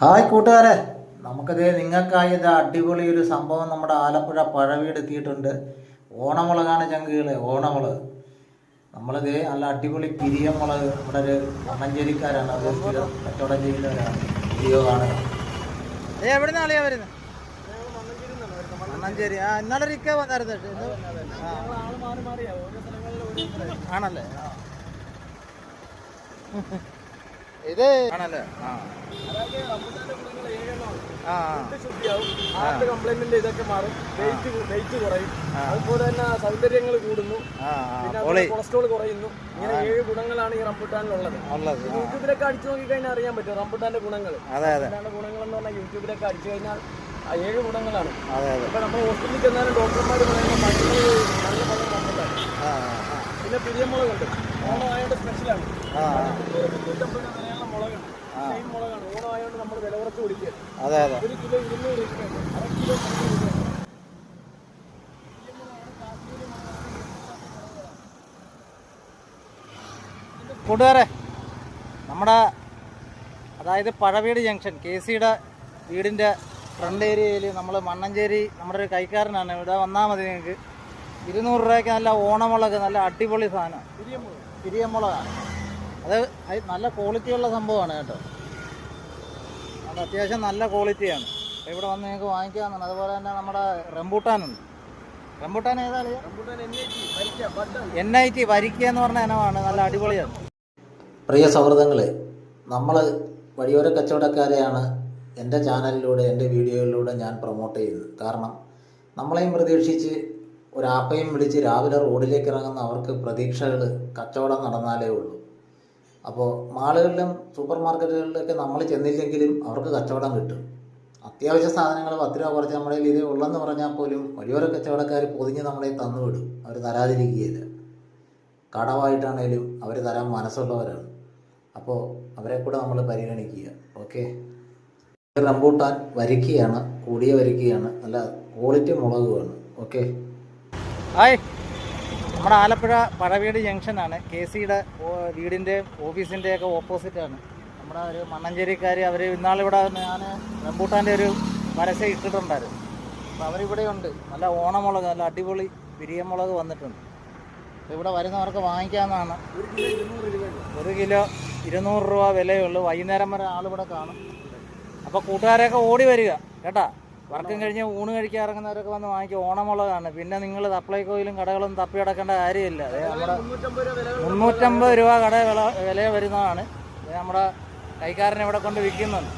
Hi കൂട്ടുകാരെ. നമുക്കത് നിങ്ങൾക്കായി ഇത് അടിപൊളി ഒരു സംഭവം നമ്മുടെ ആലപ്പുഴ പഴവീട് എത്തിയിട്ടുണ്ട്. ഓണമുളകാണ് ചങ്കുകൾ ഓണമുളക്. നമ്മളിത് നല്ല അടിപൊളി പിരിയമുളക് നമ്മുടെ ഒരു മണ്ണഞ്ചേരിക്കാരാണ് അത് കച്ചവടം ചെയ്യുന്നവരാണ്. മണ്ണഞ്ചേരി ആ ഇന്നലെ ഇക്ക വന്നായിരുന്നു. ആണല്ലേ. ഇത് ആണല്ലേ? ആ. ആ കംപ്ലൈന്റിന്റെ ഇതൊക്കെ മാറും. വെയിറ്റ് വെയിറ്റ് കുറയും. അതുപോലെ തന്നെ സൗന്ദര്യങ്ങൾ കൂടുന്നു. പിന്നെ കൊളസ്ട്രോൾ കുറയുന്നു. ഇങ്ങനെ ഏഴ് ഗുണങ്ങളാണ് ഈ റംബുട്ടാനിലുള്ളത്. യൂട്യൂബിലൊക്കെ അടിച്ചു നോക്കിക്കഴിഞ്ഞാൽ അറിയാൻ പറ്റും റംബുട്ടാന്റെ ഗുണങ്ങൾ അതെ അതെ. എന്താണ് ഗുണങ്ങൾ എന്ന് പറഞ്ഞാൽ യൂട്യൂബിലൊക്കെ അടിച്ചു കഴിഞ്ഞാൽ ആ ഏഴ് ഗുണങ്ങളാണ്. അതെ അതെ. ഇപ്പൊ നമ്മൾ ഹോസ്പിറ്റലിൽ ചെന്നാലും ഡോക്ടർമാർ പറയുന്ന മരുന്ന് നല്ല ഫലം റംബുട്ടാൻ പിന്നെ പിരിയമുളകുണ്ട്. സ്പെഷ്യലാണ് മുളകാണ്. സെയിം മുളകാണ്. നമ്മൾ വില കുറച്ച് കൊടുക്കുക. അതെ അതെ. ഒരു കിലോ ഇരുന്നൂറ് രൂപയാണ്. അര കിലോ മുന്നൂറ് കൂട്ടുകാരെ നമ്മുടെ അതായത് പഴവീട് ജംഗ്ഷൻ കെ സിയുടെ വീടിന്റെ ഫ്രണ്ട് ഏരിയയിൽ നമ്മൾ മണ്ണഞ്ചേരി നമ്മുടെ ഒരു കൈക്കാരനാണ്. ഇവിടെ വന്നാൽ മതി നിങ്ങൾക്ക്. ഇരുന്നൂറ് രൂപയ്ക്ക് നല്ല ഓണമുളക് നല്ല അടിപൊളി സാധനം. പിരിയമുളകാണ്. അത് അത് നല്ല ക്വാളിറ്റിയുള്ള സംഭവമാണ് കേട്ടോ. അത് അത്യാവശ്യം നല്ല ക്വാളിറ്റിയാണ്. ഇവിടെ വന്ന് നിങ്ങൾക്ക് വാങ്ങിക്കാമെന്നാണ് അതുപോലെ തന്നെ നമ്മുടെ റംബൂട്ടാനുണ്ട്. റംബൂട്ടാൻ ഏതാണ് റംബുട്ടാൻ എൻ ഐ ടി വരിക്ക ബട്ടൺ എൻ ഐ ടി വരിക്കുക എന്ന് പറഞ്ഞ ഇനമാണ്. നല്ല അടിപൊളിയാണ്. പ്രിയ സൗഹൃദങ്ങളെ നമ്മൾ വഴിയോര കച്ചവടക്കാരെയാണ് എന്റെ ചാനലിലൂടെ എന്റെ വീഡിയോയിലൂടെ ഞാൻ പ്രൊമോട്ട് ചെയ്യുന്നത്. കാരണം നമ്മളെയും പ്രതീക്ഷിച്ച് ഒരാപ്പയും വിളിച്ച് രാവിലെ റോഡിലേക്ക് ഇറങ്ങുന്ന അവർക്ക് പ്രതീക്ഷകൾ കച്ചവടം നടന്നാലേ ഉള്ളൂ. അപ്പോൾ മാളുകളിലും സൂപ്പർ മാർക്കറ്റുകളിലൊക്കെ നമ്മൾ ചെന്നില്ലെങ്കിലും അവർക്ക് കച്ചവടം കിട്ടും. അത്യാവശ്യ സാധനങ്ങൾ പത്ത് രൂപ കുറച്ച് നമ്മുടെ ഇതേ ഉള്ളെന്ന് പറഞ്ഞാൽ പോലും വഴിയോര കച്ചവടക്കാർ പൊതിഞ്ഞ് നമ്മളെ തന്നുവിടും അവർ തരാതിരിക്കുകയില്ല. കടമായിട്ടാണേലും അവർ തരാൻ മനസ്സുള്ളവരാണ്. അപ്പോൾ അവരെ കൂടെ നമ്മൾ പരിഗണിക്കുക. ഓക്കെ? റംബൂട്ടാൻ വരിക്കുകയാണ് കൂടിയ വരിക്കുകയാണ് നല്ല ക്വാളിറ്റി മുളകുമാണ്. ഓക്കെ? ഹായ്. നമ്മുടെ ആലപ്പുഴ പഴവീട് ജംഗ്ഷനാണ്. കെ സിയുടെ വീടിന്റെയും ഓഫീസിന്റെയൊക്കെ ഓപ്പോസിറ്റാണ്. നമ്മുടെ ഒരു മണ്ണഞ്ചേരിക്കാർ അവർ ഇന്നാളിവിടെ ഞാൻ റംബൂട്ടാന്റെ ഒരു പരസ്യം ഇട്ടിട്ടുണ്ടായിരുന്നു. അപ്പോൾ അവരിവിടെ ഉണ്ട്. നല്ല ഓണമുളക് നല്ല അടിപൊളി പിരിയമുളക് വന്നിട്ടുണ്ട്. ഇവിടെ വരുന്നവർക്ക് വാങ്ങിക്കാമെന്നാണ് ഒരു കിലോ ഇരുന്നൂറ് രൂപ വിലയുള്ളൂ. വൈകുന്നേരം വരെ ആളിവിടെ കാണും. അപ്പോൾ കൂട്ടുകാരെയൊക്കെ ഓടി വരിക കേട്ടാ? വർക്കും കഴിഞ്ഞ് ഊണ് കഴിക്കാൻ ഇറങ്ങുന്നവരൊക്കെ വന്ന് വാങ്ങിക്കും. ഓണമുള്ളതാണ്. പിന്നെ നിങ്ങൾ സപ്ലൈകോയിലും കടകളും തപ്പി കിടക്കേണ്ട കാര്യമില്ല. അത് നമ്മുടെ മുന്നൂറ്റമ്പത് രൂപ കട വില വരുന്നതാണ്. നമ്മുടെ കൈക്കാരനെ ഇവിടെ കൊണ്ട് വിൽക്കുന്നുണ്ട്.